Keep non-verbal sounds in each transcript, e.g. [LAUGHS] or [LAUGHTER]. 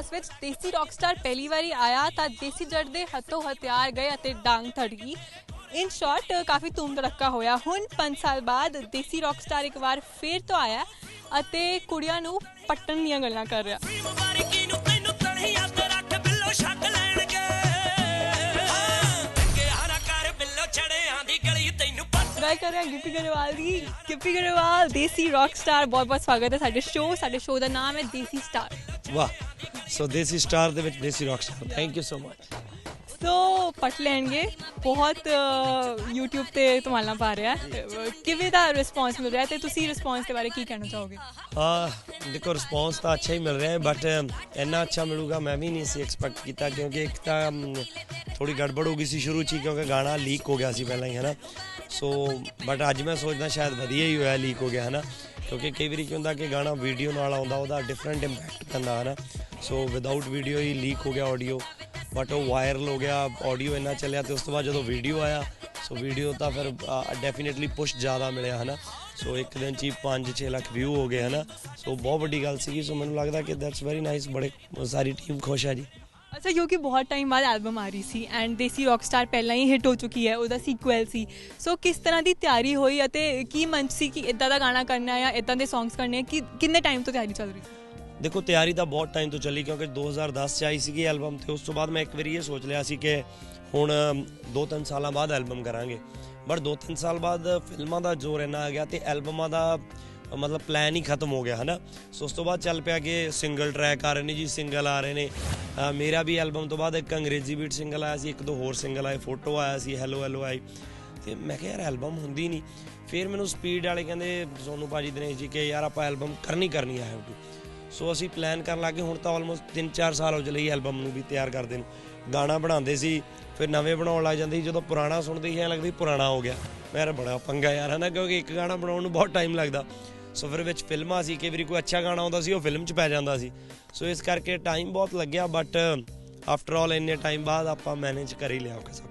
ਜਦ ਸਾਲ 2010 ਵਿੱਚ ਦੇਸੀ ਰੌਕਸਟਾਰ ਪਹਿਲੀ ਵਾਰੀ ਆਇਆ ਤਾਂ ਦੇਸੀ ਜੱਟ ਦੇ ਹੱਥੋਂ ਹਥਿਆਰ ਗਏ ਅਤੇ ਡਾਂਗ ਥੜਕੀ ਇਨ ਸ਼ਾਰਟ ਕਾਫੀ ਧੂਮ ਧੜੱਕਾ ਹੋਇਆ। ਹੁਣ 5 ਸਾਲ ਬਾਅਦ ਦੇਸੀ ਰੌਕਸਟਾਰ ਇੱਕ ਵਾਰ ਫੇਰ ਤੋਂ ਆਇਆ ਅਤੇ ਕੁੜੀਆਂ ਨੂੰ ਪੱਟਣ ਦੀਆਂ ਗੱਲਾਂ ਕਰ ਰਿਹਾ। ਮੁਬਾਰਕੀ ਨੂੰ ਤੈਨੂੰ ਤਣੀਆਂ ਤੇ ਰੱਖ ਬਿੱਲੋ ਛੱਡ ਲੈਣਗੇ। ਅੱਗੇ ਹਾਰਾ ਕਰ ਬਿੱਲੋ ਛੜਿਆਂ ਦੀ ਗਲੀ ਤੈਨੂੰ ਪੱਟ ਗੱਲ ਕਰ ਰਹੇ ਹਾਂ ਗਿੱਪੀ ਗਰੇਵਾਲ ਦੀ। ਗਿੱਪੀ ਗਰੇਵਾਲ ਦੇਸੀ ਰੌਕਸਟਾਰ ਬਹੁਤ ਬਹੁਤ ਸਵਾਗਤ ਹੈ ਸਾਡੇ ਸ਼ੋਅ ਸਾਡੇ ਸ਼ੋਅ ਦਾ ਨਾਮ ਹੈ ਦੇਸੀ ਸਟਾਰ ਵਾਹ। ਸੋ ਦੇਸੀ ਸਟਾਰ ਦੇ ਵਿੱਚ ਦੇਸੀ rock star thank you so much so ਪਟ ਲੈਣਗੇ। ਬਹੁਤ YouTube ਤੇ ਧਮਾਲਾਂ ਪਾ ਰਿਹਾ। ਕਿਵੇਂ ਦਾ ਰਿਸਪੌਂਸ ਮਿਲ ਰਿਹਾ ਤੇ ਤੁਸੀਂ ਰਿਸਪੌਂਸ ਦੇ ਬਾਰੇ ਕੀ ਕਹਿਣਾ ਚਾਹੋਗੇ? ਆ ਦੇਖੋ ਰਿਸਪੌਂਸ ਤਾਂ ਅੱਛਾ ਹੀ ਮਿਲ ਰਿਹਾ ਹੈ ਬਟ ਇੰਨਾ ਅੱਛਾ ਮਿਲੂਗਾ ਮੈਂ ਵੀ ਨਹੀਂ ਸੀ ਐਕਸਪੈਕਟ ਕੀਤਾ ਕਿਉਂਕਿ ਇੱਕ ਤਾਂ ਥੋੜੀ ਗੜਬੜ ਹੋ ਗਈ ਸੀ ਸ਼ੁਰੂ ਚ ਕਿਉਂਕਿ ਗਾਣਾ ਲੀਕ ਹੋ ਗਿਆ ਸੀ ਪਹਿਲਾਂ ਹੀ ਹੈ ਨਾ ਸੋ ਬਟ ਅੱਜ ਮੈਂ ਸੋਚਦਾ ਸ਼ਾਇਦ ਵਧੀਆ ਹੀ ਹੋਇਆ ਲੀਕ ਹੋ ਗਿਆ ਹੈ ਨਾ ਕਿਉਂਕਿ ਕਈ ਵਾਰੀ ਕੀ ਹੁੰਦਾ ਕਿ ਗਾਣਾ ਵੀਡੀਓ ਨਾਲ ਆਉਂਦਾ, ਉਹਦਾ ਡਿਫਰੈਂਟ ਇੰਪੈਕਟ ਪੈਂਦਾ ਹੈ ਨਾ ਸੋ ਵਿਦਆਊਟ ਵੀਡੀਓ ਹੀ ਲੀਕ ਹੋ ਗਿਆ ਆਡੀਓ ਬਟ ਉਹ ਵਾਇਰਲ ਹੋ ਗਿਆ ਆਡੀਓ ਇੰਨਾ ਚੱਲਿਆ ਤੇ ਉਸ ਤੋਂ ਬਾਅਦ ਜਦੋਂ ਵੀਡੀਓ ਆਇਆ ਸੋ ਵੀਡੀਓ ਤਾਂ ਫਿਰ ਡੈਫੀਨਿਟਲੀ ਪੁਸ਼ ਜ਼ਿਆਦਾ ਮਿਲਿਆ ਹੈ ਨਾ ਸੋ ਇੱਕ ਦਿਨ ਚ ਹੀ 5-6 ਲੱਖ ਵਿਊ ਹੋ ਗਏ ਹੈ ਨਾ ਸੋ ਬਹੁਤ ਵੱਡੀ ਗੱਲ ਸੀਗੀ ਸੋ ਮੈਨੂੰ ਲੱਗਦਾ ਕਿ ਦੈਟਸ ਵੈਰੀ ਨਾਈਸ ਬੜੇ ਸਾਰੀ ਟੀਮ ਖੁਸ਼ ਹੈ ਜੀ। ਅੱਛਾ ਕਿਉਂਕਿ ਬਹੁਤ ਟਾਈਮ ਬਾਅਦ ਐਲਬਮ ਆ ਰਹੀ ਸੀ ਐਂਡ ਦੇਸੀ ਰੌਕਸਟਾਰ ਪਹਿਲਾਂ ਹੀ ਹਿੱਟ ਹੋ ਚੁੱਕੀ ਹੈ, ਉਹਦਾ ਸੀਕੁਐਲ ਸੀ। ਸੋ ਕਿਸ ਤਰ੍ਹਾਂ ਦੀ ਤਿਆਰੀ ਹੋਈ ਅਤੇ ਕੀ ਮੰਚ ਸੀ ਕਿ ਇਦਾਂ ਦਾ ਗਾਣਾ ਕਰਨਾ ਹੈ ਜਾਂ ਇਦਾਂ ਦੇ ਸੌਂਗਸ ਕਰਨੇ ਆ? ਕਿ ਕਿੰਨੇ ਟਾਈਮ ਤੋਂ ਤਿਆਰੀ ਚੱਲ ਰਹੀ ਸੀ? ਦੇਖੋ, ਤਿਆਰੀ ਤਾਂ ਬਹੁਤ ਟਾਈਮ ਤੋਂ ਚੱਲੀ ਕਿਉਂਕਿ 2010 ਚ ਆਈ ਸੀਗੀ ਐਲਬਮ ਤੇ ਉਸ ਤੋਂ ਬਾਅਦ ਮੈਂ ਇੱਕ ਵਾਰੀ ਇਹ ਸੋਚ ਲਿਆ ਸੀ ਕਿ ਹੁਣ 2-3 ਸਾਲਾਂ ਬਾਅਦ ਐਲਬਮ ਕਰਾਂਗੇ। ਬਟ 2-3 ਸਾਲ ਬਾਅਦ ਫਿਲਮਾਂ ਦਾ ਜ਼ੋਰ ਇੰਨਾ ਆ ਗਿਆ ਤੇ ਐਲਬਮਾਂ ਦਾ ਮਤਲਬ ਪਲਾਨ ਹੀ ਖਤਮ ਹੋ ਗਿਆ, ਹਨਾ? ਸੋ ਉਸ ਤੋਂ ਬਾਅਦ ਚੱਲ ਪਿਆ ਕਿ ਸਿੰਗਲ ਟਰੈਕ ਆ ਰਹੇ ਨੇ ਜੀ ਸਿੰਗਲ ਆ ਰਹੇ ਨੇ। ਮੇਰਾ ਵੀ ਐਲਬਮ ਤੋਂ ਬਾਅਦ ਇੱਕ ਅੰਗਰੇਜ਼ੀ ਬੀਟ ਸਿੰਗਲ ਆਇਆ ਸੀ, ਇੱਕ ਦੋ ਹੋਰ ਸਿੰਗਲ ਆਏ ਫੋਟੋ ਆਇਆ ਸੀ ਹੈਲੋ ਹੈਲੋ ਆਈ ਤੇ ਮੈਂ ਕਿਹਾ, ਯਾਰ ਐਲਬਮ ਹੁੰਦੀ ਨਹੀਂ। ਫਿਰ ਮੈਨੂੰ ਸਪੀਡ ਵਾਲੇ ਕਹਿੰਦੇ ਸੋਨੂ ਭਾਜੀ, ਦਿਨੇਸ਼ ਜੀ ਕਿ, ਯਾਰ, ਆਪਾਂ ਐਲਬਮ ਕਰਨੀ ਕਰਨੀ ਆ ਹੈਵ ਟੂ ਸੋ ਅਸੀਂ ਪਲਾਨ ਕਰਨ ਲੱਗੇ ਹੁਣ ਤਾਂ ਆਲਮੋਸਟ 3-4 ਸਾਲ ਹੋ ਚਲੇ ਐਲਬਮ ਨੂੰ ਵੀ ਤਿਆਰ ਕਰਦੇ ਨੂੰ। ਗਾਣਾ ਬਣਾਉਂਦੇ ਸੀ, ਫਿਰ ਨਵੇਂ ਬਣਾਉਣ ਲੱਗ ਜਾਂਦੇ ਸੀ, ਜਦੋਂ ਪੁਰਾਣਾ ਸੁਣਦੇ ਸੀ, ਐਂ ਲੱਗਦਾ ਪੁਰਾਣਾ ਹੋ ਗਿਆ। ਮੈਂ ਯਾਰ ਬੜਾ ਪੰਗਾ ਯਾਰ, ਹਨਾ? ਕਿਉਂਕਿ ਇੱਕ ਗਾਣਾ ਬਣਾਉਣ ਨੂੰ ਬਹੁਤ ਟਾਈਮ ਲੱਗਦਾ। ਸੋ ਫਿਰ ਵਿੱਚ ਫਿਲਮਾਂ ਸੀ, ਕਈ ਵਾਰੀ ਕੋਈ ਅੱਛਾ ਗਾਣਾ ਆਉਂਦਾ ਸੀ, ਉਹ ਫਿਲਮ 'ਚ ਪੈ ਜਾਂਦਾ ਸੀ। ਸੋ ਇਸ ਕਰਕੇ ਟਾਈਮ ਬਹੁਤ ਲੱਗਿਆ ਬਟ ਆਫਟਰ ਆਲ ਇੰਨੇ ਟਾਈਮ ਬਾਅਦ ਆਪਾਂ ਮੈਨੇਜ ਕਰ ਹੀ ਲਿਆ ਉਹ ਸਭ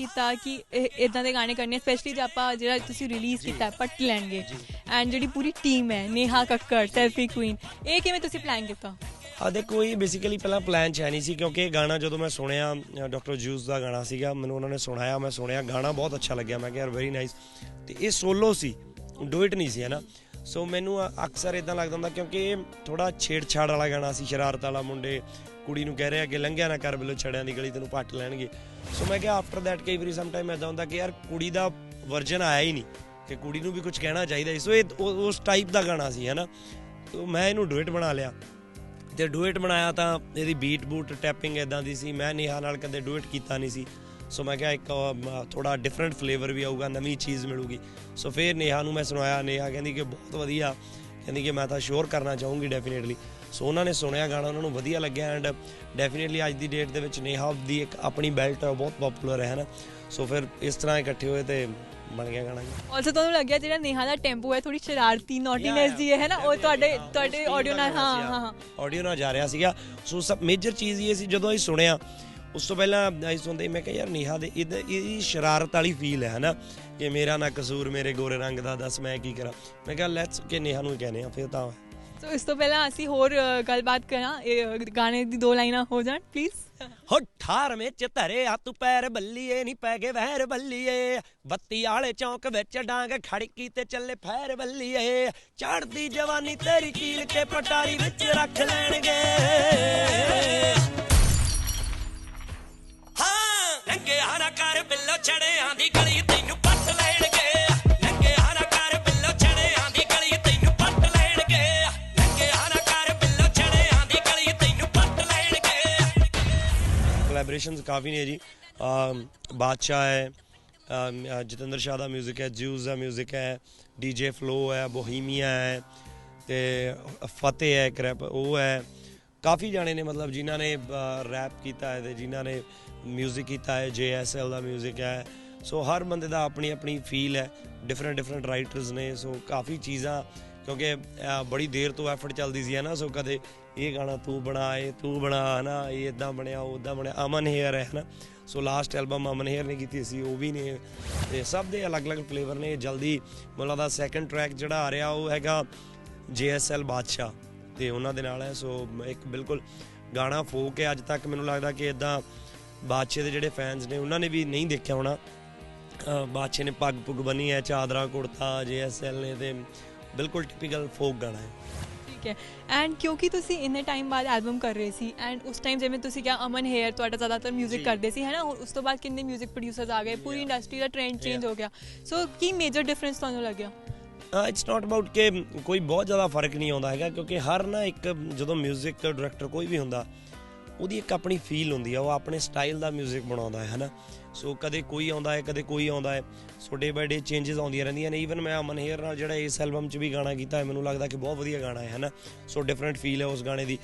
ਕੀਤਾ ਕਿ ਇਦਾਂ ਦੇ ਗਾਣੇ ਕਰਨੇ ਸਪੈਸ਼ਲੀ ਜੇ ਆਪਾਂ ਜਿਹੜਾ ਤੁਸੀਂ ਰਿਲੀਜ਼ ਕੀਤਾ ਪੱਟ ਲੈਣਗੇ। ਐਂਡ ਜਿਹੜੀ ਪੂਰੀ ਟੀਮ ਹੈ ਨੇਹਾ ਕੱਕੜ ਸੈਲਫੀ ਕੁਈਨ ਇਹ ਕਿਵੇਂ ਤੁਸੀਂ ਪਲਾਨ ਕੀਤਾ? ਆ ਦੇਖੋ ਇਹ ਬੇਸਿਕਲੀ ਪਹਿਲਾਂ ਪਲਾਨ ਚ ਨਹੀਂ ਸੀ ਕਿਉਂਕਿ ਇਹ ਗਾਣਾ ਜਦੋਂ ਮੈਂ ਸੁਣਿਆ ਡਾਕਟਰ ਜੂਸ ਦਾ ਗਾਣਾ ਸੀਗਾ ਮੈਨੂੰ ਉਹਨਾਂ ਨੇ ਸੁਣਾਇਆ ਮੈਂ ਸੁਣਿਆ ਗਾਣਾ ਬਹੁਤ ਅੱਛਾ ਲੱਗਿਆ ਮੈਂ ਕਿਹਾ ਯਾਰ ਵੈਰੀ ਨਾਈਸ ਤੇ ਇਹ ਸੋਲੋ ਸੀ ਡੁਇਟ ਨਹੀਂ ਸੀ ਹੈ ਨਾ? ਸੋ ਮੈਨੂੰ ਅਕਸਰ ਇਦਾਂ ਲੱਗਦਾ ਹੁੰਦਾ ਕਿਉਂਕਿ ਇਹ ਥੋੜਾ ਛੇੜਛਾੜ ਵਾਲਾ ਗਾਣਾ ਸੀ ਸ਼ਰਾਰਤ ਵਾਲਾ ਮੁੰਡੇ ਕੁੜੀ ਨੂੰ ਕਹਿ ਰਿਹਾ ਕਿ ਲੰਘਿਆ ਨਾ ਕਰ, ਬਿਲੋ ਛੜਿਆਂ ਦੀ ਗਲੀ ਤੈਨੂੰ ਪੱਟ ਲੈਣਗੇ। ਸੋ ਮੈਂ ਕਿਹਾ ਆਫਟਰ ਦੈਟ ਕਈ ਵਾਰੀ ਸਮ ਟਾਈਮ ਇਦਾਂ ਹੁੰਦਾ ਕਿ ਯਾਰ ਕੁੜੀ ਦਾ ਵਰਜਨ ਆਇਆ ਹੀ ਨਹੀਂ, ਕਿ ਕੁੜੀ ਨੂੰ ਵੀ ਕੁਝ ਕਹਿਣਾ ਚਾਹੀਦਾ ਸੀ। ਸੋ ਇਹ ਉਸ ਟਾਈਪ ਦਾ ਗਾਣਾ ਸੀ ਹੈ ਨਾ ਮੈਂ ਇਹਨੂੰ ਡੁਇਟ ਬਣਾ ਲਿਆ। ਤੇ ਡੁਇਟ ਬਣਾਇਆ ਤਾਂ ਇਹਦੀ ਬੀਟ ਬੂਟ ਟੈਪਿੰਗ ਇਦਾਂ ਦੀ ਸੀ। ਮੈਂ ਨੇਹਾ ਨਾਲ ਕਦੇ ਡੁਇਟ ਕੀਤਾ ਨਹੀਂ ਸੀ। ਸੋ ਮੈਂ ਕਿਹਾ ਇੱਕ ਥੋੜਾ ਡਿਫਰੈਂਟ ਫਲੇਵਰ ਵੀ ਆਊਗਾ, ਨਵੀਂ ਚੀਜ਼ ਮਿਲੂਗੀ। ਸੋ ਫਿਰ ਨੇਹਾ ਨੂੰ ਮੈਂ ਸੁਣਾਇਆ। ਨੇਹਾ ਕਹਿੰਦੀ ਕਿ ਬਹੁਤ ਵਧੀਆ। ਕਹਿੰਦੀ ਕਿ ਮੈਂ ਤਾਂ ਸ਼ੋਰ ਕਰਨਾ ਚਾਹੂੰਗੀ ਡੈਫੀਨੇਟਲੀ ਸੋ ਉਹਨਾਂ ਨੇ ਸੁਣਿਆ ਗਾਣਾ ਉਹਨਾਂ ਨੂੰ ਵਧੀਆ ਲੱਗਿਆ ਐਂਡ ਡੈਫੀਨਿਟਲੀ ਅੱਜ ਦੀ ਡੇਟ ਦੇ ਵਿੱਚ ਨੇਹਾ ਦੀ ਇੱਕ ਆਪਣੀ ਬੈਲਟ ਹੈ ਬਹੁਤ ਪਪੂਲਰ ਹੈ ਨਾ ਸੋ ਫਿਰ ਇਸ ਤਰ੍ਹਾਂ ਇਕੱਠੇ ਹੋਏ ਤੇ ਬਣ ਗਿਆ ਗਾਣਾ ਆਲਸੋ ਤੁਹਾਨੂੰ ਲੱਗਿਆ ਜਿਹੜਾ ਨੇਹਾ ਦਾ ਟੈਂਪੋ ਹੈ ਥੋੜੀ ਸ਼ਰਾਰਤੀ ਨੌਟੀਨੈਸ ਜੀ ਹੈ ਨਾ ਉਹ ਤੁਹਾਡੇ ਤੁਹਾਡੇ ਆਡੀਓ ਨਾਲ ਹਾਂ ਹਾਂ ਹਾਂ। ਆਡੀਓ ਨਾਲ ਜਾ ਰਿਹਾ ਸੀਗਾ। ਸੋ ਸਭ ਮੇਜਰ ਚੀਜ਼ ਇਹ ਸੀ ਜਦੋਂ ਅਸੀਂ ਸੁਣਿਆ ਉਸ ਤੋਂ ਪਹਿਲਾਂ ਅਸੀਂ ਸੁਣਦੇ ਮੈਂ ਕਿਹਾ ਯਾਰ ਨੇਹਾ ਦੇ ਇਹਦਾ- ਸ਼ਰਾਰਤ ਵਾਲੀ ਫੀਲ ਹੈ ਹਨਾ? ਕਿ ਮੇਰਾ ਨਾ ਕਸੂਰ ਮੇਰੇ ਗੋਰੇ ਰੰਗ ਦਾ ਦੱਸ ਮੈਂ ਕੀ ਕਰਾਂ? ਮੈਂ ਕਿਹਾ ਲੈਟਸ ਕਿ ਨੇਹਾ ਨੂੰ ਹੀ ਕਹਿੰਦੇ ਆ ਫਿਰ ਤਾਂ ਸੋ ਇਸ ਤੋਂ ਪਹਿਲਾਂ ਅਸੀਂ ਹੋਰ ਅ, ਗੱਲਬਾਤ ਕਰਾਂ। ਇਹ ਗਾਣੇ ਦੀ ਦੋ ਲਾਈਨਾਂ ਹੋ ਜਾਣ ਪਲੀਜ਼ ਹੋ ਠਾਰ ਵਿੱਚ ਧਰੇ ਹੱਥ ਪੈਰ ਬੱਲੀਏ ਨਹੀਂ ਪੈ ਗਏ ਵਹਿਰ ਬੱਲੀਏ। ਬੱਤੀ ਵਾਲੇ ਚੌਂਕ ਵਿੱਚ ਡਾਂਗ ਖੜਕੀ ਤੇ ਚੱਲੇ ਫੈਰ ਬੱਲੀਏ। ਚੜਦੀ ਜਵਾਨੀ ਤੇਰੀ ਕੀਲ ਕੇ ਪਟਾਰੀ ਵਿੱਚ ਰੱਖ ਲੈਣਗੇ। ਹਾਂ ਨੰਗੇ ਹਾਰਾ ਕਰ ਬਿੱਲੋ ਛੜਿਆਂ ਦੀ ਕੋਲੈਬੋਰੇਸ਼ਨਸ ਕਾਫੀ ਨੇ ਜੀ ਅਮ ਬਾਦਸ਼ਾਹ ਹੈ ਅਮ, ਅ, ਜਤਿੰਦਰ ਸ਼ਾਹ ਦਾ 뮤직 ਹੈ ਜਿਊਜ਼ ਦਾ 뮤직 ਹੈ ਡੀਜੇ ਫਲੋ ਹੈ ਬੋਹੀਮੀਆ ਹੈ ਤੇ ਫਤਿਹ ਹੈ ਇੱਕ ਰੈਪ ਉਹ ਹੈ ਕਾਫੀ ਜਾਣੇ ਨੇ ਮਤਲਬ ਜਿਨ੍ਹਾਂ ਨੇ ਰੈਪ ਕੀਤਾ ਹੈ ਤੇ ਜਿਨ੍ਹਾਂ ਨੇ 뮤직 ਕੀਤਾ ਹੈ ਜੇਐਸਐਲ ਦਾ 뮤직 ਹੈ ਸੋ ਹਰ ਬੰਦੇ ਦਾ ਆਪਣੀ ਆਪਣੀ ਫੀਲ ਹੈ ਡਿਫਰੈਂਟ ਡਿਫਰੈਂਟ ਰਾਈਟਰਸ ਨੇ ਸੋ ਕਾਫੀ ਚੀਜ਼ਾਂ ਕਿਉਂਕਿ ਅਹ, ਬੜੀ ਦੇਰ ਤੋਂ ਐਫਰਟ ਚੱਲਦੀ ਸੀ ਹੈ ਨਾ ਸੋ ਕਦੇ ਇਹ ਗਾਣਾ ਤੂੰ ਬਣਾ, ਇਹ ਤੂੰ ਬਣਾ ਨਾ ਇਹ ਇਦਾਂ ਬਣਿਆ, ਉਹ ਉਦਾਂ ਬਣਿਆ। ਅਮਨ ਹੇਅਰ ਹੈ ਨਾ so last album Aman Hayer ਨੇ ਕੀਤੀ ਸੀ, ਉਹ ਵੀ ਨੇ। ਤੇ ਸਭ ਦੇ ਅਲੱਗ-ਅਲੱਗ ਫਲੇਵਰ ਨੇ। ਜਲਦੀ ਮੈਨੂੰ ਦਾ ਸੈਕੰਡ ਟਰੈਕ ਜਿਹੜਾ ਆ ਰਿਹਾ, ਉਹ ਹੈਗਾ JSL ਬਾਦਸ਼ਾਹ। ਤੇ ਉਹਨਾਂ ਦੇ ਨਾਲ ਹੈ ਸੋ ਇੱਕ ਬਿਲਕੁਲ ਗਾਣਾ ਫੋਕ ਹੈ। ਅੱਜ ਤੱਕ ਮੈਨੂੰ ਲੱਗਦਾ ਕਿ ਇਦਾਂ ਬਾਦਸ਼ਾਹ ਦੇ ਜਿਹੜੇ ਫੈਨਸ ਨੇ, ਉਹਨਾਂ ਨੇ ਵੀ ਨਹੀਂ ਦੇਖਿਆ ਹੋਣਾ। ਬਾਦਸ਼ਾਹ ਨੇ ਪੱਗ ਪੁੱਗ ਬੰਨੀ ਹੈ ਚਾਦਰਾ ਕੁੜਤਾ JSL ਨੇ ਤੇ ਬਿਲਕੁਲ ਟਿਪੀਕਲ ਫੋਕ ਗਾਣਾ ਹੈ। ਠੀਕ ਹੈ ਐਂਡ ਕਿਉਂਕਿ ਤੁਸੀਂ ਇੰਨੇ ਟਾਈਮ ਬਾਅਦ ਐਲਬਮ ਕਰ ਰਹੇ ਸੀ ਐਂਡ ਉਸ ਟਾਈਮ ਜਿਵੇਂ ਤੁਸੀਂ ਕਿਹਾ ਅਮਨ ਹੇਅਰ ਤੁਹਾਡਾ ਜ਼ਿਆਦਾਤਰ 뮤직 ਜੀ। ਕਰਦੇ ਸੀ ਹੈ ਨਾ ਉਸ ਤੋਂ ਬਾਅਦ ਕਿੰਨੇ 뮤직 ਪ੍ਰੋਡਿਊਸਰਸ ਆ ਗਏ ਪੂਰੀ ਇੰਡਸਟਰੀ ਦਾ ਟ੍ਰੈਂਡ ਚੇਂਜ ਹੋ ਗਿਆ ਸੋ ਕੀ ਮੇਜਰ ਡਿਫਰੈਂਸ ਤੁਹਾਨੂੰ ਲੱਗਿਆ ਇਟਸ ਨਾਟ ਅਬਾਊਟ ਕਿ ਕੋਈ ਬਹੁਤ ਜ਼ਿਆਦਾ ਫਰਕ ਨਹੀਂ ਆਉਂਦਾ ਹੈਗਾ ਕਿਉਂਕਿ ਹਰ ਨਾ ਇੱਕ ਜਦੋਂ 뮤직 ਡਾਇਰੈਕਟਰ ਕੋਈ ਵੀ ਹੁੰਦਾ ਉਹਦੀ ਇੱਕ ਆਪਣੀ ਫੀਲ ਹੁੰਦੀ ਆ ਉਹ ਆਪਣੇ ਸਟਾਈਲ ਦਾ 뮤직 ਬਣਾਉਂਦਾ ਹੈ ਹਨਾ ਸੋ ਕਦੇ ਕੋਈ ਆਉਂਦਾ ਹੈ ਕਦੇ ਕੋਈ ਆਉਂਦਾ ਹੈ ਸੋ ਡੇ ਬਾਈ ਡੇ ਚੇਂਜਸ ਆਉਂਦੀਆਂ ਰਹਿੰਦੀਆਂ ਨੇ ਈਵਨ ਮੈਂ ਅਮਨ ਹੇਅਰ ਨਾਲ ਜਿਹੜਾ ਇਸ ਐਲਬਮ 'ਚ ਵੀ ਗਾਣਾ ਕੀਤਾ ਹੈ ਮੈਨੂੰ ਲੱਗਦਾ ਕਿ ਬਹੁਤ ਵਧੀਆ ਗਾਣਾ ਹੈ ਹਨਾ ਸੋ ਡਿਫਰੈਂਟ ਫੀਲ ਹੈ ਉਸ ਗਾਣੇ ਦੀ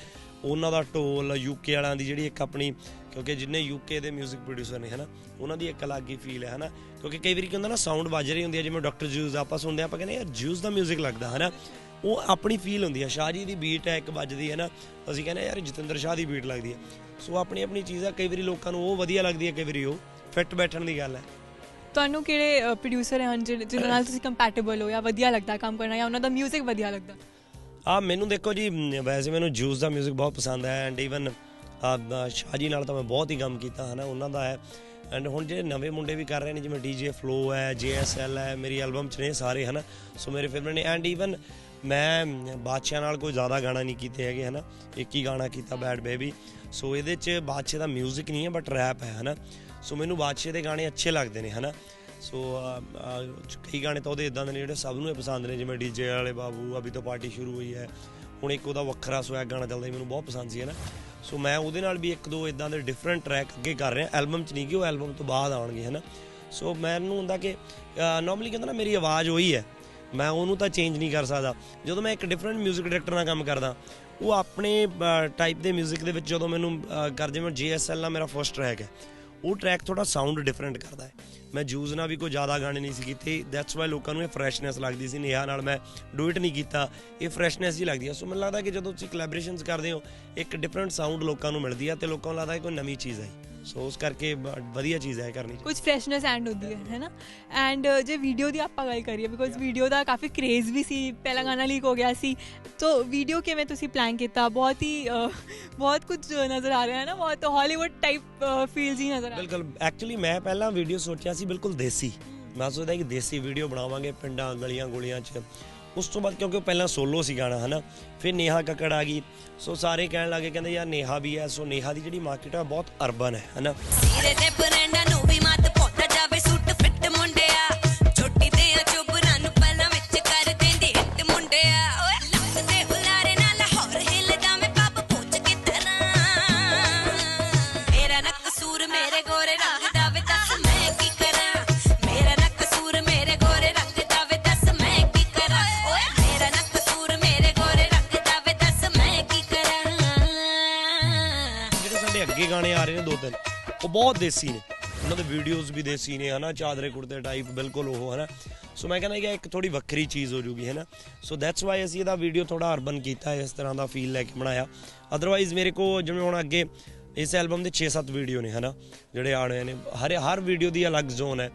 ਉਹਨਾਂ ਦਾ ਢੋਲ ਯੂਕੇ ਵਾਲਿਆਂ ਦੀ ਜਿਹੜੀ ਇੱਕ ਆਪਣੀ ਕਿਉਂਕਿ ਜਿੰਨੇ ਯੂਕੇ ਦੇ 뮤직 ਪ੍ਰੋਡਿਊਸਰ ਨੇ ਹਨਾ ਉਹਨਾਂ ਦੀ ਇੱਕ ਅਲੱਗ ਹੀ ਫੀਲ ਹੈ ਹਨਾ ਕਿਉਂਕਿ ਕਈ ਵਾਰੀ ਕੀ ਹੁੰਦਾ ਨਾ ਸਾਊਂਡ ਵੱਜ ਰਹੀ ਹੁੰਦੀ ਹੈ ਜਿਵੇਂ ਡਾਕਟਰ ਜੂਸ ਆਪਾਂ ਸੁਣਦੇ ਹਾਂ, ਆਪਾਂ ਕਹਿੰਦੇ ਯਾਰ ਜੂਸ ਦਾ 뮤직 ਲੱਗਦਾ ਹਨਾ ਉਹ ਆਪਣੀ ਫੀਲ ਹੁੰਦੀ ਹੈ ਸ਼ਾਹ ਜੀ ਦੀ ਬੀਟ ਹੈ ਇੱਕ ਵੱਜਦੀ ਹੈ ਨਾ ਅਸੀਂ ਕਹਿੰਦੇ ਯਾਰ ਜਤਿੰਦਰ ਸ਼ਾਹ ਦੀ ਬੀਟ ਲੱਗਦੀ ਹੈ ਸੋ ਆਪਣੀ ਆਪਣੀ ਚੀਜ਼ ਆ ਕਈ ਵਾਰੀ ਲੋਕਾਂ ਨੂੰ ਉਹ ਵਧੀਆ ਲੱਗਦੀ ਹੈ ਕਈ ਵਾਰੀ ਉਹ ਫਿੱਟ ਬੈਠਣ ਦੀ ਗੱਲ ਹੈ ਤੁਹਾਨੂੰ ਕਿਹੜੇ ਪ੍ਰੋਡਿਊਸਰ ਹਨ ਜਿਹਨਾਂ ਜਿਹਨਾਂ ਨਾਲ ਤੁਸੀਂ ਕੰਪੈਟੀਬਲ ਹੋ ਜਾਂ ਵਧੀਆ ਲੱਗਦਾ ਕੰਮ ਕਰਨਾ ਜਾਂ ਉਹਨਾਂ ਦਾ 뮤직 ਵਧੀਆ ਲੱਗਦਾ ਆ ਮੈਨੂੰ ਦੇਖੋ ਜੀ ਮ, ਵੈਸੇ ਮੈਨੂੰ ਜੂਸ ਦਾ 뮤직 ਬਹੁਤ ਪਸੰਦ ਹੈ ਐਂਡ ਈਵਨ ਸ਼ਾਹ ਜੀ ਨਾਲ ਤਾਂ ਮੈਂ ਬਹੁਤ ਹੀ ਕੰਮ ਕੀਤਾ ਹਨਾ ਉਹਨਾਂ ਦਾ ਹੈ ਐਂਡ ਹੁਣ ਜਿਹੜੇ ਨਵੇਂ ਮੁੰਡੇ ਵੀ ਕਰ ਰਹੇ ਨੇ ਜਿਵੇਂ ਡੀਜੇ ਫਲੋ ਹੈ JSL ਹੈ ਮੇਰੀ ਐਲਬਮ ਚ ਨੇ ਸਾਰੇ ਹਨਾ ਸੋ ਮੇਰੇ ਫੇਵਰਟ ਨੇ ਐਂਡ ਈਵਨ ਮੈਂ ਮ, ਬਾਦਸ਼ਾਹ ਨਾਲ ਕੋਈ ਜ਼ਿਆਦਾ ਗਾਣਾ ਨਹੀਂ ਕੀਤੇ ਹੈਗੇ ਹਨਾ ਇੱਕ ਹੀ ਗਾਣਾ ਕੀਤਾ ਬੈਡ ਬੇਬੀ ਸੋ ਇਹਦੇ ਚ ਬਾਦਸ਼ਾਹ ਦਾ 뮤직 ਨਹੀਂ ਹੈ ਬਟ ਰੈਪ ਹੈ ਹਨਾ ਸੋ ਮੈਨੂੰ ਬਾਦਸ਼ਾਹ ਦੇ ਗਾਣੇ ਅੱਛੇ ਲੱਗਦੇ ਨੇ ਹਨਾ ਸੋ ਅ, ਅ, ਕਈ ਗਾਣੇ ਤਾਂ ਉਹਦੇ ਇਦਾਂ ਦੇ ਨੇ ਜਿਹੜੇ ਸਭ ਨੂੰ ਹੀ ਪਸੰਦ ਨੇ ਜਿਵੇਂ ਡੀਜੇ ਵਾਲੇ ਬਾਬੂ ਅਭੀ ਤੋਂ ਪਾਰਟੀ ਸ਼ੁਰੂ ਹੋਈ ਹੈ ਹੁਣ ਇੱਕ ਉਹਦਾ ਵੱਖਰਾ ਸਵੈਗ ਗਾਣਾ ਚੱਲਦਾ ਸੀ, ਮੈਨੂੰ ਬਹੁਤ ਪਸੰਦ ਸੀ ਹੈ ਨਾ ਸੋ ਮੈਂ ਉਹਦੇ ਨਾਲ ਵੀ ਇੱਕ ਦੋ ਇਦਾਂ ਦੇ ਡਿਫਰੈਂਟ ਟਰੈਕ ਅੱਗੇ ਕਰ ਰਿਹਾ ਐਲਬਮ ਚ ਨਹੀਂ ਕਿ ਉਹ ਐਲਬਮ ਤੋਂ ਬਾਅਦ ਆਉਣਗੇ ਹੈ ਨਾ ਸੋ ਮੈਨੂੰ ਹੁੰਦਾ ਕਿ ਨਾਰਮਲੀ ਕਹਿੰਦਾ ਨਾ ਮੇਰੀ ਆਵਾਜ਼ ਉਹੀ ਹੈ ਮੈਂ ਉਹਨੂੰ ਤਾਂ ਚੇਂਜ ਨਹੀਂ ਕਰ ਸਕਦਾ ਜਦੋਂ ਮੈਂ ਇੱਕ ਡਿਫਰੈਂਟ 뮤직 ਡਾਇਰੈਕਟਰ ਨਾਲ ਕੰਮ ਕਰਦਾ ਉਹ ਆਪਣੇ ਟਾਈਪ ਦੇ 뮤직 ਦੇ ਵਿੱਚ ਜਦੋਂ ਮੈਨੂੰ ਅ, ਕਰ ਜਿਵੇਂ JSL ਨਾਲ ਮੇਰਾ ਫਰਸਟ ਟਰੈਕ ਹੈ ਉਹ ਟਰੈਕ ਥੋੜਾ ਸਾਊਂਡ ਡਿਫਰੈਂਟ ਕਰਦਾ ਹੈ। ਮੈਂ ਜੂਜ਼ ਨਾਲ ਵੀ ਕੋਈ ਜ਼ਿਆਦਾ ਗਾਣੇ ਨਹੀਂ ਸੀ ਕੀਤੇ। ਦੈਟਸ ਵਾਈ ਲੋਕਾਂ ਨੂੰ ਇਹ ਫਰੈਸ਼ਨੈਸ ਲੱਗਦੀ ਸੀ ਨੇਹਾ ਨਾਲ। ਮੈਂ ਡੂਇਟ ਨਹੀਂ ਕੀਤਾ। ਇਹ ਫਰੈਸ਼ਨੈਸ ਜੀ ਲੱਗਦੀ ਹੈ ਸੋ ਮੈਨੂੰ ਲੱਗਦਾ ਕਿ ਜਦੋਂ ਤੁਸੀਂ ਕੋਲੈਬੋਰੇਸ਼ਨਸ ਕਰਦੇ ਹੋ, ਇੱਕ ਡਿਫਰੈਂਟ ਸਾਊਂਡ ਲੋਕਾਂ ਨੂੰ ਮਿਲਦੀ ਹੈ ਤੇ ਲੋਕਾਂ ਨੂੰ ਲੱਗਦਾ ਕਿ ਕੋਈ ਨਵੀਂ ਚੀਜ਼ ਹੈ ਸੋ ਉਸ ਕਰਕੇ ਵਧੀਆ ਚੀਜ਼ ਹੈ ਕਰਨੀ ਕੁਝ ਫਰੈਸ਼ਨੈਸ ਐਂਡ ਹੁੰਦੀ ਹੈ ਹੈ ਨਾ ਐਂਡ ਜੇ ਵੀਡੀਓ ਦੀ ਆਪਾਂ ਗੱਲ ਕਰੀਏ ਬਿਕੋਜ਼ ਵੀਡੀਓ ਦਾ ਕਾਫੀ ਕ੍ਰੇਜ਼ ਵੀ ਸੀ ਪਹਿਲਾ ਗਾਣਾ ਲੀਕ ਹੋ ਗਿਆ ਸੀ ਸੋ ਵੀਡੀਓ ਕਿਵੇਂ ਤੁਸੀਂ ਪਲਾਨ ਕੀਤਾ ਬਹੁਤ ਹੀ ਬਹੁਤ ਕੁਝ ਨਜ਼ਰ ਆ ਰਿਹਾ ਹੈ ਨਾ ਬਹੁਤ ਹਾਲੀਵੁੱਡ ਟਾਈਪ ਫੀਲ ਜੀ ਨਜ਼ਰ ਆ ਬਿਲਕੁਲ ਐਕਚੁਅਲੀ ਮੈਂ ਪਹਿਲਾਂ ਵੀਡੀਓ ਸੋਚਿਆ ਸੀ ਬਿਲਕੁਲ ਦੇਸੀ ਮੈਂ ਸੋਚਦਾ ਕਿ ਦੇਸੀ ਵੀਡੀਓ ਬਣਾਵਾਂਗੇ ਪਿੰਡਾਂ ਗਲੀਆਂ ਗੁਲੀਆਂ 'ਚ ਉਸ ਤੋਂ ਬਾਅਦ ਕਿਉਂਕਿ ਉਹ ਪਹਿਲਾਂ ਸੋਲੋ ਸੀ ਗਾਣਾ, ਹਨਾ, ਫਿਰ ਨੇਹਾ ਕੱਕੜ ਆ ਗਈ। ਸੋ ਸਾਰੇ ਕਹਿਣ ਲੱਗੇ ਕਹਿੰਦੇ ਯਾਰ ਨੇਹਾ ਵੀ ਹੈ, ਸੋ ਨੇਹਾ ਦੀ ਜਿਹੜੀ ਮਾਰਕੀਟ ਹੈ ਬਹੁਤ ਅਰਬਨ ਹੈ, ਹਨਾ। ਸਿਰੇ ਤੇ ਬਰੈਂਡਾਂ ਨੂੰ ਵੀ ਮੱਤ ਉਹ ਬਹੁਤ ਦੇਸੀ ਨੇ ਉਹਨਾਂ ਦੇ ਵੀਡੀਓਜ਼ ਵੀ ਦੇਸੀ ਨੇ ਹਨਾ ਚਾਦਰੇ ਕੁੜਤੇ ਟਾਈਪ ਬਿਲਕੁਲ ਉਹ ਹਨਾ ਸੋ ਮੈਂ ਕਹਿੰਦਾ ਕਿ ਇੱਕ ਥੋੜੀ ਵੱਖਰੀ ਚੀਜ਼ ਹੋ ਜੂਗੀ ਹਨਾ ਸੋ ਦੈਟਸ ਵਾਈ ਅਸੀਂ ਇਹਦਾ ਵੀਡੀਓ ਥੋੜਾ ਅਰਬਨ ਕੀਤਾ ਹੈ ਇਸ ਤਰ੍ਹਾਂ ਦਾ ਫੀਲ ਲੈ ਕੇ ਬਣਾਇਆ ਅਦਰਵਾਈਜ਼ ਮੇਰੇ ਕੋ ਜਿਵੇਂ ਹੁਣ ਅੱਗੇ ਇਸ ਐਲਬਮ ਦੇ 6-7 ਵੀਡੀਓ ਨੇ ਹਨਾ ਜਿਹੜੇ ਆਣੇ ਨੇ ਹਰ ਹਰ ਵੀਡੀਓ ਦੀ ਅਲੱਗ ਜ਼ੋਨ ਹੈ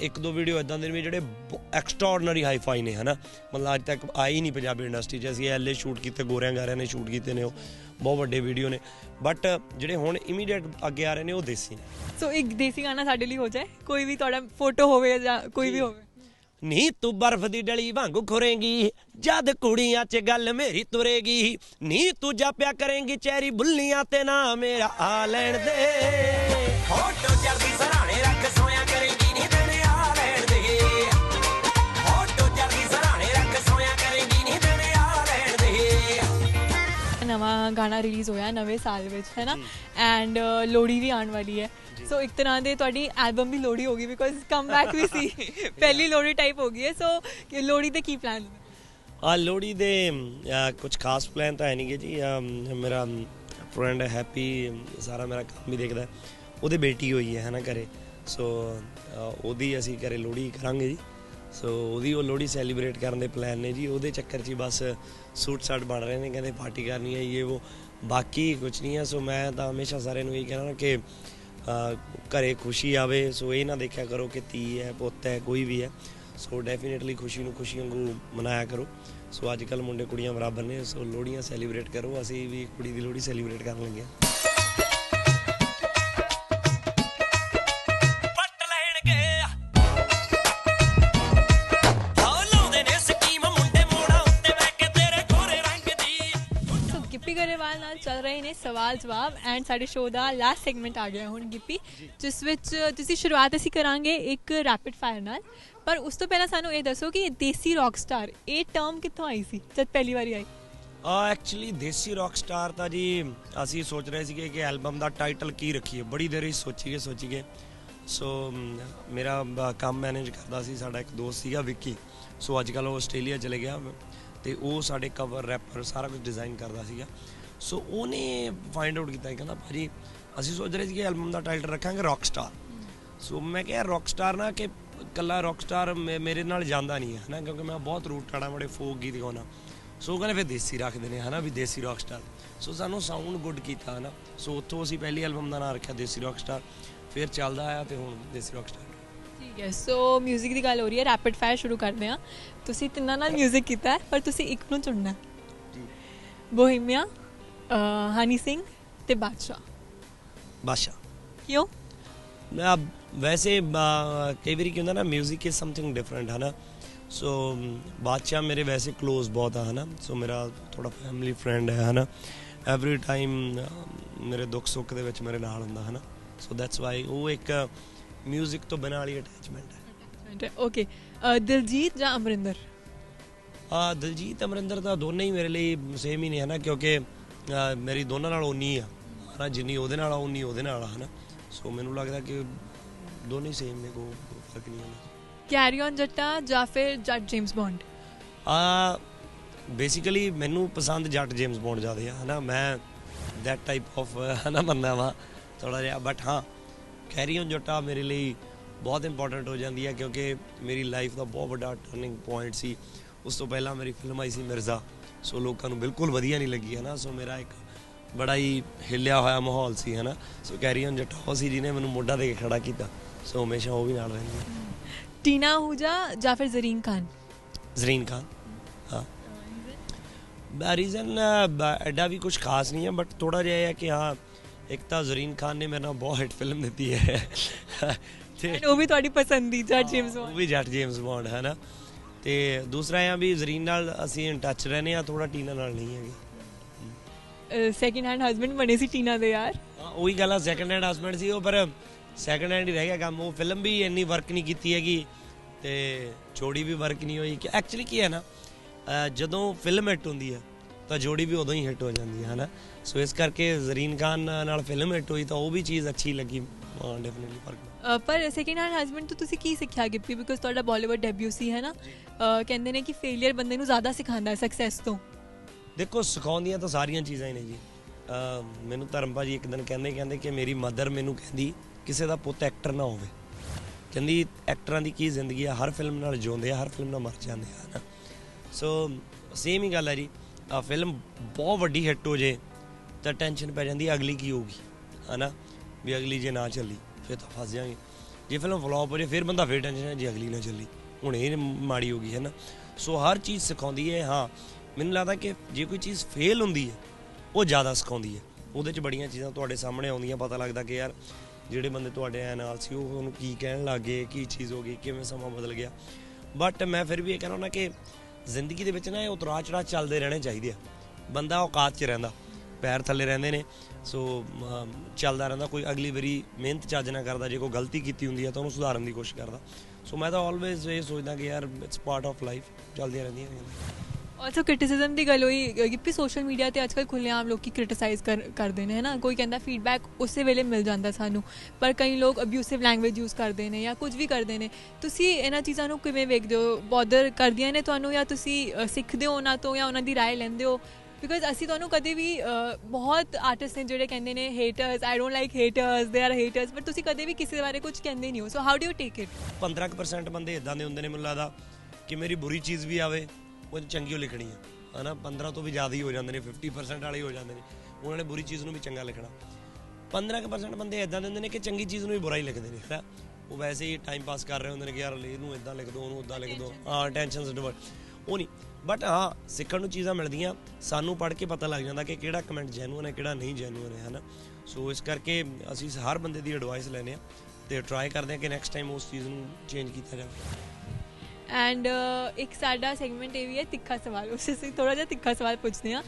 ਇੱਕ ਦੋ ਵੀਡੀਓ ਇਦਾਂ ਦੇ ਨੇ ਵੀ ਜਿਹੜੇ ਐਕਸਟਰਾਆਰਡਨਰੀ ਹਾਈਫਾਈ ਨੇ ਹਨਾ ਮਤਲਬ ਅੱਜ ਤੱਕ ਆਈ ਨਹੀਂ ਪੰਜਾਬੀ ਇੰਡਸਟਰੀ 'ਚ ਅਸੀਂ ਐਲਏ ਸ਼ੂਟ ਕੀਤੇ ਗੋਰਿਆਂ ਗਾਰਿਆਂ ਨੇ ਸ਼ੂਟ ਕੀਤੇ ਨੇ ਉਹ ਬਹੁਤ ਵੱਡੇ ਵੀਡੀਓ ਨੇ। ਬਟ ਜਿਹੜੇ ਹੁਣ ਇਮੀਡੀਏਟ ਅੱਗੇ ਆ ਰਹੇ ਨੇ ਉਹ ਦੇਸੀ ਨੇ। ਸੋ ਇੱਕ ਦੇਸੀ ਗਾਣਾ ਸਾਡੇ ਲਈ ਹੋ ਜਾਏ। ਕੋਈ ਵੀ ਤੁਹਾਡਾ ਫੋਟੋ ਹੋਵੇ ਜਾਂ ਕੋਈ ਵੀ ਹੋਵੇ। ਨੀ ਤੂੰ ਬਰਫ਼ ਦੀ ਡਲੀ ਵਾਂਗੂ ਖੁਰੇਂਗੀ। ਜਦ ਕੁੜੀਆਂ 'ਚ ਗੱਲ ਮੇਰੀ ਤੁਰੇਗੀ। ਨੀ ਤੂੰ ਜਾਪਿਆ ਕਰੇਂਗੀ ਚੈਰੀ ਬੁੱਲੀਆਂ ਤੇ ਨਾ ਮੇਰਾ ਆ ਲੈਣ ਦੇ। ਫੋਟੋ ਚੜਦੀ ਗਾਣਾ ਰਿਲੀਜ਼ ਹੋਇਆ ਨਵੇਂ ਸਾਲ ਵਿੱਚ ਹੈ ਨਾ? ਐਂਡ ਲੋੜੀ ਵੀ ਆਉਣ ਵਾਲੀ ਹੈ। ਸੋ ਇੱਕ ਤਰ੍ਹਾਂ ਦੇ ਤੁਹਾਡੀ ਐਲਬਮ ਵੀ ਲੋੜੀ ਹੋਗੀ ਬਿਕੋਜ਼ ਕਮਬੈਕ ਵੀ ਸੀ। [LAUGHS] ਪਹਿਲੀ ਲੋੜੀ ਟਾਈਪ ਹੋ ਗਈ ਹੈ। ਸੋ ਲੋੜੀ ਦੇ ਕੀ ਪਲਾਨ ਆ ਲੋੜੀ ਦੇ ਕੁਝ ਖਾਸ ਪਲਾਨ ਤਾਂ ਹੈ ਨਹੀਂਗੇ ਜੀ। ਮੇਰਾ ਫਰੈਂਡ ਹੈਪੀ ਸਾਰਾ ਮੇਰਾ ਕੰਮ ਵੀ ਦੇਖਦਾ। ਉਹਦੇ ਬੇਟੀ ਹੋਈ ਹੈ ਹਨਾ ਘਰੇ। ਸੋ ਉਹਦੀ ਅਸੀਂ ਘਰੇ ਲੋੜੀ ਕਰਾਂਗੇ ਜੀ। ਸੋ ਉਹਦੀ ਉਹ ਲੋਹੜੀ ਸੈਲੀਬ੍ਰੇਟ ਕਰਨ ਦੇ ਪਲਾਨ ਨੇ ਜੀ। ਉਹਦੇ ਚੱਕਰ 'ਚ ਹੀ ਬਸ ਸੂਟ ਸਾਟ ਬਣ ਰਹੇ ਨੇ ਕਹਿੰਦੇ ਪਾਰਟੀ ਕਰਨੀ ਹੈ ਇਹ ਉਹ। ਬਾਕੀ ਕੁਝ ਨਹੀਂ ਹੈ। ਸੋ ਮੈਂ ਤਾਂ ਹਮੇਸ਼ਾ ਸਾਰਿਆਂ ਨੂੰ ਇਹ ਕਹਿਣਾ ਕਿ ਅਹ, ਘਰੇ ਖੁਸ਼ੀ ਆਵੇ। ਸੋ ਇਹ ਨਾ ਦੇਖਿਆ ਕਰੋ ਕਿ ਧੀ ਹੈ ਪੁੱਤ ਹੈ ਕੋਈ ਵੀ ਹੈ। ਸੋ ਡੈਫੀਨਿਟਲੀ ਖੁਸ਼ੀ ਨੂੰ ਖੁਸ਼ੀ ਵਾਂਗੂ ਮਨਾਇਆ ਕਰੋ। ਸੋ ਅੱਜ ਕੱਲ ਮੁੰਡੇ ਕੁੜੀਆਂ ਬਰਾਬਰ ਨੇ। ਸੋ ਲੋਹੜੀਆਂ ਸੈਲੀਬ੍ਰੇਟ ਕਰੋ। ਅਸੀਂ ਵੀ ਕੁੜੀ ਦੀ ਲੋਹੜੀ ਸੈਲੀਬ੍ਰੇਟ ਕਰਨ ਲੱਗੇ ਹਾਂ। ਗਰੇਵਾਲ ਨਾਲ ਚੱਲ ਰਹੇ ਨੇ ਸਵਾਲ ਜਵਾਬ ਐਂਡ ਸਾਡੇ ਸ਼ੋਅ ਦਾ ਲਾਸਟ ਸੈਗਮੈਂਟ ਆ ਗਿਆ ਹੁਣ, ਗਿੱਪੀ, ਜਿਸ ਵਿੱਚ ਜਿਸ ਸ਼ੁਰੂਆਤ ਅਸੀਂ ਕਰਾਂਗੇ ਇੱਕ ਰੈਪਿਡ ਫਾਇਰ ਨਾਲ। ਪਰ ਉਸ ਤੋਂ ਪਹਿਲਾਂ ਸਾਨੂੰ ਇਹ ਦੱਸੋ ਕਿ ਦੇਸੀ ਰੌਕ ਸਟਾਰ ਇਹ ਟਰਮ ਕਿੱਥੋਂ ਆਈ ਸੀ, ਜਦ ਪਹਿਲੀ ਵਾਰੀ ਆਈ? ਆ ਐਕਚੁਅਲੀ ਦੇਸੀ ਰੌਕ ਸਟਾਰ ਤਾਂ ਜੀ ਅਸੀਂ ਸੋਚ ਰਹੇ ਸੀਗੇ ਕਿ ਐਲਬਮ ਦਾ ਟਾਈਟਲ ਕੀ ਰੱਖੀਏ, ਬੜੀ ਦੇਰ ਹੀ ਸੋਚੀਏ ਸੋਚੀਏ। ਸੋ ਮੇਰਾ ਕੰਮ ਮੈਨੇਜ ਕਰਦਾ ਸੀ, ਸਾਡਾ ਇੱਕ ਦੋਸਤ ਸੀਗਾ ਵਿੱਕੀ। ਸੋ ਅੱਜ ਕੱਲ ਉਹ ਆਸਟ੍ਰੇਲੀਆ ਚਲੇ ਗਿਆ। ਤੇ ਉਹ ਸਾਡੇ ਕਵਰ ਰੈਪਰ ਸਾਰਾ ਕੁਝ ਡਿਜ਼ਾਈਨ ਕਰਦਾ ਸੀਗਾ। ਸੋ ਉਹਨੇ ਫਾਈਂਡ ਆਊਟ ਕੀਤਾ, ਕਹਿੰਦਾ ਭਾਜੀ ਅਸੀਂ ਸੋਚ ਰਹੇ ਸੀ ਕਿ ਐਲਬਮ ਦਾ ਟਾਈਟਲ ਰੱਖਾਂਗੇ ਰੌਕ ਸਟਾਰ ਸੋ ਮੈਂ ਕਿਹਾ ਰੌਕ ਸਟਾਰ ਨਾ ਕਿ ਕੱਲਾ ਰੌਕ ਸਟਾਰ ਮੇਰੇ ਨਾਲ ਜਾਂਦਾ ਨਹੀਂ ਹੈ, ਹਨਾ? ਕਿਉਂਕਿ ਮੈਂ ਬਹੁਤ ਰੂਟ ਟਾੜਾ ਬੜੇ ਫੋਕ ਗੀਤ ਗਾਉਣਾ ਸੋ ਉਹ ਕਹਿੰਦੇ ਫਿਰ ਦੇਸੀ ਰੱਖਦੇ ਨੇ, ਹਨਾ? ਵੀ ਦੇਸੀ ਰੌਕ ਸਟਾਰ ਸੋ ਸਾਨੂੰ ਸਾਊਂਡ ਗੁੱਡ ਕੀਤਾ, ਹਨਾ? ਸੋ ਉੱਥੋਂ ਅਸੀਂ ਪਹਿਲੀ ਐਲਬਮ ਦਾ ਨਾਮ ਰੱਖਿਆ, ਦੇਸੀ ਰੌਕ ਸਟਾਰ ਫਿਰ ਚੱਲਦਾ ਆਇਆ ਤੇ ਹੁਣ desi rock star yes so 뮤직 ਦੀ ਗੱਲ ਹੋ ਰਹੀ ਹੈ ਰੈਪਿਡ ਫਾਇਰ ਸ਼ੁਰੂ ਕਰਦੇ ਹਾਂ। ਤੁਸੀਂ ਤਿੰਨਾਂ ਨਾਲ 뮤직 ਕੀਤਾ ਹੈ ਪਰ ਤੁਸੀਂ ਇੱਕ ਨੂੰ ਚੁਣਨਾ ਜੀ। ਬੋਹੀਮੀਆ ਹਨੀ ਸਿੰਘ ਤੇ ਬਾਦਸ਼ਾਹ। ਬਾਦਸ਼ਾਹ। ਕਿਉਂ? ਮੈਂ ਵੈਸੇ ਕਈ ਵਾਰੀ ਕੀ ਹੁੰਦਾ ਨਾ 뮤직 ਇਸ ਸਮਥਿੰਗ ਡਿਫਰੈਂਟ ਹੈ ਨਾ ਸੋ ਬਾਦਸ਼ਾਹ ਮੇਰੇ ਵੈਸੇ ক্লোਜ਼ ਬਹੁਤ ਆ ਹਨਾ? ਸੋ ਮੇਰਾ ਥੋੜਾ ਫੈਮਿਲੀ ਫਰੈਂਡ ਹੈ ਹਨਾ? ਐਵਰੀ ਟਾਈਮ ਮੇਰੇ ਦੁੱਖ ਸੁੱਖ ਦੇ ਵਿੱਚ ਮੇਰੇ ਨਾਲ ਹੁੰਦਾ ਹਨਾ? ਸੋ ਦੈਟਸ ਵਾਈ ਉਹ ਇੱਕ 뮤직 ਤੋਂ ਬਿਨਾਂ ਵਾਲੀ ਅਟੈਚਮੈਂਟ ਹੈ। ਓਕੇ ਦਿਲਜੀਤ ਜਾਂ ਅਮਰਿੰਦਰ? ਆ ਦਲਜੀਤ ਅਮਰਿੰਦਰ ਤਾਂ ਦੋਨੇ ਹੀ ਮੇਰੇ ਲਈ ਸੇਮ ਹੀ ਨੇ ਹਨਾ ਕਿਉਂਕਿ ਅਹ, ਮੇਰੀ ਦੋਨਾਂ ਨਾਲ ਉਨੀ ਆ। ਹਨਾ ਜਿੰਨੀ ਉਹਦੇ ਨਾਲ ਆ ਉਨੀ ਉਹਦੇ ਨਾਲ ਆ ਹਨਾ। ਸੋ ਮੈਨੂੰ ਲੱਗਦਾ ਕਿ ਦੋਨੇ ਹੀ ਸੇਮ ਨੇ ਕੋਈ ਫ਼ਰਕ ਨਹੀਂ ਹੁੰਦਾ ਕੈਰੀ ਔਨ ਜੱਟਾ ਜਾਂ ਫਿਰ ਜੱਟ ਜੇਮਸ ਬੌਂਡ ਆ ਬੇਸਿਕਲੀ ਮੈਨੂੰ ਪਸੰਦ ਜੱਟ ਜੇਮਸ ਬੌਂਡ ਜ਼ਿਆਦਾ ਆ ਹਨਾ। ਮੈਂ ਦੈਟ ਟਾਈਪ ਆਫ ਹਨਾ ਬੰਦਾ ਵਾ ਥੋੜਾ ਜਿਹਾ। ਬਟ ਹਾਂ ਕੈਰੀ ਔਨ ਜੱਟਾ ਮੇਰੇ ਲਈ ਬਹੁਤ ਇੰਪੋਰਟੈਂਟ ਹੋ ਜਾਂਦੀ ਹੈ ਕਿਉਂਕਿ ਮੇਰੀ ਲਾਈਫ ਦਾ ਬਹੁਤ ਵੱਡਾ ਟਰਨਿੰਗ ਪੁਆਇੰਟ ਸੀ। ਉਸ ਤੋਂ ਪਹਿਲਾਂ ਮੇਰੀ ਫਿਲਮ ਆਈ ਸੀ ਮਿਰਜ਼ਾ। ਸੋ ਲੋਕਾਂ ਨੂੰ ਬਿਲਕੁਲ ਵਧੀਆ ਨਹੀਂ ਲੱਗੀ ਹਨਾ? ਸੋ ਮੇਰਾ ਇੱਕ ਬੜਾ ਹੀ ਹਿੱਲਿਆ ਹੋਇਆ ਮਾਹੌਲ ਸੀ ਹਨਾ? ਸੋ ਕੈਰੀ ਔਨ ਜੱਟਾ ਉਹ ਸੀ ਜਿਹਨੇ ਮੈਨੂੰ ਮੋਢਾ ਦੇ ਕੇ ਖੜਾ ਕੀਤਾ। ਸੋ ਹਮੇਸ਼ਾ ਉਹ ਵੀ ਨਾਲ ਰਹਿੰਦੀ ਹੈ। ਟੀਨਾ ਹੂਜਾ ਜਾਂ ਫਿਰ ਜ਼ਰੀਨ ਖਾਨ? ਜ਼ਰੀਨ ਖਾਨ ਹਾਂ। ਰੀਜ਼ਨ ਐਡਾ ਵੀ ਕੁਝ ਖਾਸ ਨਹੀਂ ਹੈ ਬਟ ਥੋੜਾ ਜਿਹਾ ਇਹ ਹੈ ਕਿ ਹਾਂ ਇੱਕ ਤਾਂ ਜ਼ਰੀਨ ਖਾਨ ਨੇ ਮੇਰੇ ਨਾਲ ਬਹੁਤ ਹਿੱਟ ਫਿਲਮ ਦਿੱਤੀ ਹੈ ਤੇ ਉਹ ਵੀ ਤੁਹਾਡੀ ਪਸੰਦੀ ਜੱਟ ਜੇਮਸ ਉਹ ਬੌਂਡ ਵੀ ਜੱਟ ਜੇਮਸ ਬੌਂਡ ਹੈ ਨਾ ਤੇ ਦੂਸਰਾ ਇਹ ਆ ਵੀ ਜ਼ਰੀਨ ਨਾਲ ਅਸੀਂ ਇਨ ਟੱਚ ਰਹਿੰਦੇ ਆ ਥੋੜਾ ਟੀਨਾ ਨਾਲ ਨਹੀਂ ਹੈਗੇ ਸੈਕਿੰਡ ਹੈਂਡ ਹਸਬੰਡ ਬਣੇ ਸੀ ਟੀਨਾ ਦੇ ਯਾਰ ਹਾਂ, ਉਹੀ ਗੱਲ ਆ ਸੈਕੰਡ ਹੈਂਡ ਹਸਬੰਡ ਸੀ ਉਹ ਪਰ ਸੈਕੰਡ ਹੈਂਡ ਹੀ ਰਹਿ ਗਿਆ ਕੰਮ ਉਹ ਫਿਲਮ ਵੀ ਇੰਨੀ ਵਰਕ ਨਹੀਂ ਕੀਤੀ ਹੈਗੀ ਤੇ ਜੋੜੀ ਵੀ ਵਰਕ ਨਹੀਂ ਹੋਈ ਕਿ ਐਕਚੁਅਲੀ ਕੀ ਹੈ ਨਾ ਜਦੋਂ ਫਿਲਮ ਹਿੱਟ ਹੁੰਦੀ ਹੈ ਤਾਂ ਜੋੜੀ ਵੀ ਉਦੋਂ ਹੀ ਹਿੱਟ ਹੋ ਜਾਂਦੀ ਹੈ ਹਨਾ? ਸੋ ਇਸ ਕਰਕੇ ਜ਼ਰੀਨ ਖਾਨ ਨਾਲ ਫਿਲਮ ਹਿੱਟ ਹੋਈ ਤਾਂ ਉਹ ਵੀ ਚੀਜ਼ ਅੱਛੀ ਲੱਗੀ ਡੈਫੀਨਿਟਲੀ ਫ਼ਰਕ ਪਰ ਸੈਕਿੰਡ ਹੈਂਡ ਹਸਬੰਡ ਤੋਂ ਤੁਸੀਂ ਕੀ ਸਿੱਖਿਆ ਗਿੱਪੀ? ਬਿਕੋਜ਼ ਤੁਹਾਡਾ ਬਾਲੀਵੁੱਡ ਡੈਬਿਊ ਸੀ ਹੈ ਨਾ ਕਹਿੰਦੇ ਨੇ ਕਿ ਫੇਲਿਅਰ ਬੰਦੇ ਨੂੰ ਜ਼ਿਆਦਾ ਸਿਖਾਉਂਦਾ ਹੈ ਸਕਸੈਸ ਤੋਂ। ਦੇਖੋ ਸਿਖਾਉਂਦੀਆਂ ਤਾਂ ਸਾਰੀਆਂ ਚੀਜ਼ਾਂ ਹੀ ਨੇ ਜੀ। ਮੈਨੂੰ ਧਰਮ ਭਾਜੀ ਇੱਕ ਦਿਨ ਕਹਿੰਦੇ ਕਹਿੰਦੇ ਕਿ ਮੇਰੀ ਮਦਰ ਮੈਨੂੰ ਕਹਿੰਦੀ ਕਿਸੇ ਦਾ ਪੁੱਤ ਐਕਟਰ ਨਾ ਹੋਵੇ। ਕਹਿੰਦੀ ਐਕਟਰਾਂ ਦੀ ਕੀ ਜ਼ਿੰਦਗੀ ਆ? ਹਰ ਫਿਲਮ ਨਾਲ ਜਿਉਂਦੇ ਆ ਹਰ ਫਿਲਮ ਨਾਲ ਮਰ ਜਾਂਦੇ ਆ ਹਨਾ? ਸੋ ਸੇਮ ਹੀ ਗੱਲ ਹੈ ਜੀ। ਫਿਲਮ ਬਹੁਤ ਵੱਡੀ ਹਿੱਟ ਹੋ ਜੇ, ਤਾਂ ਟੈਨਸ਼ਨ ਪੈ ਜਾਂਦੀ, ਅਗਲੀ ਕੀ ਹੋਊਗੀ, ਹਨਾ? ਵੀ ਅਗਲੀ ਜੇ ਨਾ ਚੱਲੀ, ਫਿਰ ਤਾਂ ਫਸ ਜਾਵਾਂਗੇ। ਜੇ ਫਿਲਮ ਫਲॉप ਹੋ ਜੇ, ਫਿਰ ਬੰਦਾ ਫਿਰ ਟੈਨਸ਼ਨ ਹੈ, ਜੇ ਅਗਲੀ ਨਾ ਚੱਲੀ। ਹੁਣ ਇਹ ਮਾੜੀ ਹੋ ਗਈ ਹੈ ਨਾ ਸੋ ਹਰ ਚੀਜ਼ ਸਿਖਾਉਂਦੀ ਹੈ, ਹਾਂ, ਮੈਨੂੰ ਲੱਗਦਾ ਕਿ ਜੇ ਕੋਈ ਚੀਜ਼ ਫੇਲ ਹੁੰਦੀ ਹੈ, ਉਹ ਜ਼ਿਆਦਾ ਸਿਖਾਉਂਦੀ ਹੈ। ਉਹਦੇ 'ਚ ਬੜੀਆਂ ਚੀਜ਼ਾਂ ਤੁਹਾਡੇ ਸਾਹਮਣੇ ਆਉਂਦੀਆਂ, ਪਤਾ ਲੱਗਦਾ ਕਿ ਯਾਰ, ਜਿਹੜੇ ਬੰਦੇ ਤੁਹਾਡੇ ਐ ਨਾਲ ਸੀ, ਉਹ ਉਹਨੂੰ ਕੀ ਕਹਿਣ ਲੱਗੇ ਕੀ ਚੀਜ਼ ਹੋ ਗਈ, ਕਿਵੇਂ ਸਮਾਂ ਬਦਲ ਗਿਆ। ਬਟ ਮੈਂ ਫਿਰ ਵੀ ਇਹ ਕਹਿਣਾ ਹੁੰਦਾ ਕਿ ਜ਼ਿੰਦਗੀ ਦੇ ਵਿੱਚ ਨਾ ਇਹ ਉਤਰਾਅ ਚੜਾਅ ਚੱਲਦੇ ਰਹਿਣੇ ਚਾਹੀਦੇ ਆ। ਬੰਦਾ ਔਕਾਤ 'ਚ ਰਹਿੰਦਾ, ਪੈਰ ਥੱਲੇ ਰਹਿੰਦੇ ਨੇ, ਸੋ ਚੱਲਦਾ ਰਹਿੰਦਾ, ਕੋਈ ਅਗਲੀ ਵਾਰੀ ਮਿਹਨਤ ਚੱਜ ਨਾ ਕਰਦਾ, ਜੇ ਕੋਈ ਗਲਤੀ ਕੀਤੀ ਹੁੰਦੀ ਹੈ ਤਾਂ ਉਹਨੂੰ ਸੁਧਾਰਨ ਦੀ ਕੋਸ਼ਿਸ਼ ਕਰਦਾ। ਸੋ ਮੈਂ ਤਾਂ ਆਲਵੇਜ਼ ਇਹ ਸੋਚਦਾ ਕਿ ਯਾਰ ਇਟਸ ਪਾਰਟ ਆਫ ਲਾਈਫ ਚੱਲਦੀਆਂ ਰਹਿੰਦੀਆਂ ਨੇ। ਆਲਸੋ ਕ੍ਰਿਟਿਸਿਜ਼ਮ ਦੀ ਗੱਲ ਹੋਈ ਅ, ਗਿੱਪੀ ਸੋਸ਼ਲ ਮੀਡੀਆ ਤੇ ਅੱਜਕੱਲ ਖੁੱਲ੍ਹੇਆਮ ਲੋਕੀ ਕ੍ਰਿਟਿਸਾਈਜ਼ ਕਰਦੇ ਨੇ ਹੈ ਨਾ ਕੋਈ ਕਹਿੰਦਾ ਫੀਡਬੈਕ ਉਸੇ ਵੇਲੇ ਮਿਲ ਜਾਂਦਾ ਸਾਨੂੰ ਪਰ ਕਈ ਲੋਕ ਅਬਿਊਸਿਵ ਲੈਂਗੁਏਜ ਯੂਜ਼ ਕਰਦੇ ਨੇ ਜਾਂ ਕੁਝ ਵੀ ਕਰਦੇ ਨੇ ਤੁਸੀਂ ਇਹਨਾਂ ਚੀਜ਼ਾਂ ਨੂੰ ਕਿਵੇਂ ਵੇਖਦੇ ਹੋ ਬੋਦਰ ਕਰਦੀਆਂ ਨੇ ਤੁਹਾਨੂੰ ਜਾਂ ਤੁਸੀਂ ਅ, ਸਿੱਖਦੇ ਹੋ ਉਹਨਾਂ ਤੋਂ ਜਾਂ ਉਹਨਾਂ ਦੀ رائے ਲੈਂਦੇ ਹੋ ਬਿਕਾਜ਼ ਅਸੀਂ ਤੁਹਾਨੂੰ ਕਦੇ ਵੀ ਅਹ, ਬਹੁਤ ਆਰਟਿਸਟ ਨੇ ਜਿਹੜੇ ਕਹਿੰਦੇ ਨੇ haters I don't like haters they are haters but ਤੁਸੀਂ ਕਦੇ ਵੀ ਕਿਸੇ ਦੇ ਬਾਰੇ ਕੁਝ ਕਹਿੰਦੇ ਨਹੀਂ ਹੋ so how do you take it 15% ਬੰਦੇ ਇਦਾਂ ਦੇ ਹੁੰਦੇ ਨੇ ਮੈਨੂੰ ਲੱਗਦਾ ਕਿ ਮੇਰੀ ਬੁਰੀ ਚੀਜ਼ ਵੀ ਆਵੇ ਉਹ ਚੰਗੀ ਲਿਖਣੀ ਆ। ਹਨਾ 15 ਤੋਂ ਵੀ ਜ਼ਿਆਦਾ ਹੀ ਹੋ ਜਾਂਦੇ ਨੇ 50% ਵਾਲੇ ਹੀ ਹੋ ਜਾਂਦੇ ਨੇ। ਉਹਨਾਂ ਨੇ ਬੁਰੀ ਚੀਜ਼ ਨੂੰ ਵੀ ਚੰਗਾ ਲਿਖਣਾ। 15% ਬੰਦੇ ਇਦਾਂ ਦੇ ਹੁੰਦੇ ਨੇ ਕਿ ਚੰਗੀ ਚੀਜ਼ ਨੂੰ ਵੀ ਬੁਰਾ ਹੀ ਲਿਖਦੇ ਨੇ ਹਨਾ ਉਹ ਵੈਸੇ ਹੀ ਟਾਈਮ ਪਾਸ ਕਰ ਰਹੇ ਹੁੰਦੇ ਨੇ ਕਿ ਯਾਰ ਇਹਨੂੰ ਇਦਾਂ ਲਿਖ ਦੋ ਉਹਨੂੰ ਉਦਾਂ ਲਿਖ ਦੋ। ਹਾਂ ਟੈਨਸ਼ਨਸ ਡਿਵਰਟ ਉਹ ਨਹੀਂ ਬਟ ਹਾਂ ਸਿੱਖਣ ਨੂੰ ਚੀਜ਼ਾਂ ਮਿਲਦੀਆਂ। ਸਾਨੂੰ ਪੜ੍ਹ ਕੇ ਪਤਾ ਲੱਗ ਜਾਂਦਾ ਕਿ ਕਿਹੜਾ ਕਮੈਂਟ ਜੈਨੂਅਨ ਹੈ ਕਿਹੜਾ ਨਹੀਂ ਜੈਨੂਅਨ ਹੈ ਹਨਾ। ਸੋ ਇਸ ਕਰਕੇ ਅਸੀਂ ਹਰ ਬੰਦੇ ਦੀ ਐਡਵਾਈਸ ਲੈਨੇ ਆ ਤੇ ਟਰਾਈ ਕਰਦੇ ਆ ਕਿ ਨੈਕਸਟ ਟਾਈਮ ਉਸ ਚੀਜ਼ ਨੂੰ ਚੇਂਜ ਕੀਤਾ ਜਾਵੇ। ਐਂਡ ਇੱਕ ਸਾਡਾ ਸੈਗਮੈਂਟ ਇਹ ਵੀ ਹੈ ਤਿੱਖਾ ਸਵਾਲ। ਉਸ ਅਸੀਂ ਥੋੜਾ ਜਿਹਾ ਤਿੱਖਾ ਸਵਾਲ ਪੁੱਛਦੇ ਹਾਂ।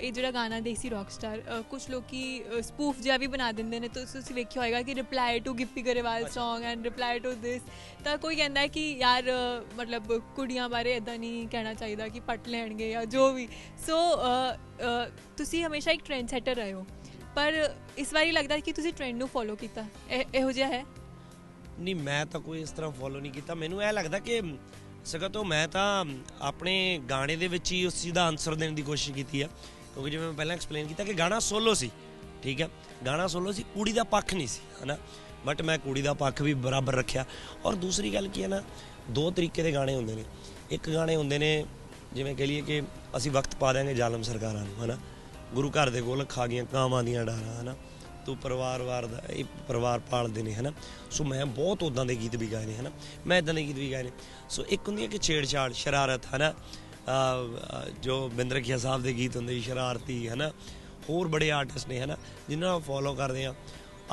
ਇਹ ਜਿਹੜਾ ਗਾਣਾ ਦੇਸੀ ਰੌਕਸਟਾਰ ਕੁਝ ਲੋਕੀ ਸਪੂਫ ਜਿਹਾ ਵੀ ਬਣਾ ਦਿੰਦੇ ਨੇ। ਤੁਸੀਂ ਤੁਸੀਂ ਵੇਖਿਆ ਹੋਏਗਾ ਕਿ reply to Gippy Grewal Song and reply to this ਤਾਂ ਕੋਈ ਕਹਿੰਦਾ ਹੈ ਕਿ ਯਾਰ ਮਤਲਬ ਕੁੜੀਆਂ ਬਾਰੇ ਇਦਾਂ ਨਹੀਂ ਕਹਿਣਾ ਚਾਹੀਦਾ ਕਿ ਪੱਟ ਲੈਣਗੇ ਜਾਂ ਜੋ ਵੀ। ਸੋ ਤੁਸੀਂ ਹਮੇਸ਼ਾ ਇੱਕ ਟ੍ਰੈਂਡ ਸੈਟਰ ਰਹੇ ਹੋ। ਪਰ ਇਸ ਵਾਰੀ ਲੱਗਦਾ ਕਿ ਤੁਸੀਂ ਟ੍ਰੈਂਡ ਨੂੰ ਫੋਲੋ ਕੀਤਾ। ਇਹੋ ਜਿਹਾ ਹੈ? ਨਹੀਂ, ਮੈਂ ਤਾਂ ਕੋਈ ਇਸ ਤਰ੍ਹਾਂ ਫੋਲੋ ਨਹੀਂ ਕੀਤਾ। ਮੈਨੂੰ ਇਹ ਲੱਗਦਾ ਕਿ ਸਗੋਂ ਤੋਂ ਮੈਂ ਤਾਂ ਆਪਣੇ ਗਾਣੇ ਦੇ ਵਿੱਚ ਹੀ ਉਸ ਚੀਜ਼ ਦਾ ਆਨਸਰ ਦੇਣ ਦੀ ਕੋਸ਼ਿਸ਼ ਕੀਤੀ ਆ। ਕਿਉਂਕਿ ਜਿਵੇਂ ਮੈਂ ਪਹਿਲਾਂ ਐਕਸਪਲੇਨ ਕੀਤਾ ਕਿ ਗਾਣਾ ਸੋਲੋ ਸੀ, ਠੀਕ ਹੈ ਗਾਣਾ ਸੋਲੋ ਸੀ, ਕੁੜੀ ਦਾ ਪੱਖ ਨਹੀਂ ਸੀ, ਹਨਾ? ਬਟ ਮੈਂ ਕੁੜੀ ਦਾ ਪੱਖ ਵੀ ਬਰਾਬਰ ਰੱਖਿਆ। ਔਰ ਦੂਸਰੀ ਗੱਲ ਕੀ ਹੈ ਨਾ, ਦੋ ਤਰੀਕੇ ਦੇ ਗਾਣੇ ਹੁੰਦੇ ਨੇ। ਇੱਕ ਗਾਣੇ ਹੁੰਦੇ ਨੇ, ਜਿਵੇਂ ਕਹ ਲਈਏ ਕਿ ਅਸੀਂ ਵਕਤ ਪਾ ਦਿਆਂਗੇ ਜ਼ਾਲਮ ਸਰਕਾਰਾਂ ਨੂੰ, ਹਨਾ? ਗੁਰੂ ਘਰ ਦੇ ਕੋਲ ਖਾ ਗਈਆਂ ਕਾਵਾਂ ਦੀਆਂ ਡਾਰਾਂ, ਹਨਾ? ਤੂੰ ਪਰਿਵਾਰ-ਵਾਰ ਦਾ ਇਹ ਪਰਿਵਾਰ ਪਾਲਦੇ ਨੇ ਹਨਾ? ਸੋ ਮੈਂ ਬਹੁਤ ਉਦਾਂ ਦੇ ਗੀਤ ਵੀ ਗਾਏ ਨੇ ਹਨਾ? ਮੈਂ ਇਦਾਂ ਦੇ ਗੀਤ ਵੀ ਗਾਏ ਨੇ। ਸੋ ਇੱਕ ਹੁੰਦੀ ਹੈ ਕਿ ਛੇੜਛਾੜ ਸ਼ਰਾਰਤ ਹਨਾ? ਅਹ, ਅਹ, ਜੋ ਬਿੰਦਰਖੀਆ ਸਾਹਿਬ ਦੇ ਗੀਤ ਹੁੰਦੇ ਸੀ ਸ਼ਰਾਰਤੀ ਹਨਾ? ਹੋਰ ਬੜੇ ਆਰਟਿਸਟ ਨੇ ਹਨਾ? ਜਿਨ੍ਹਾਂ ਨੂੰ ਫੋਲੋ ਕਰਦੇ ਆ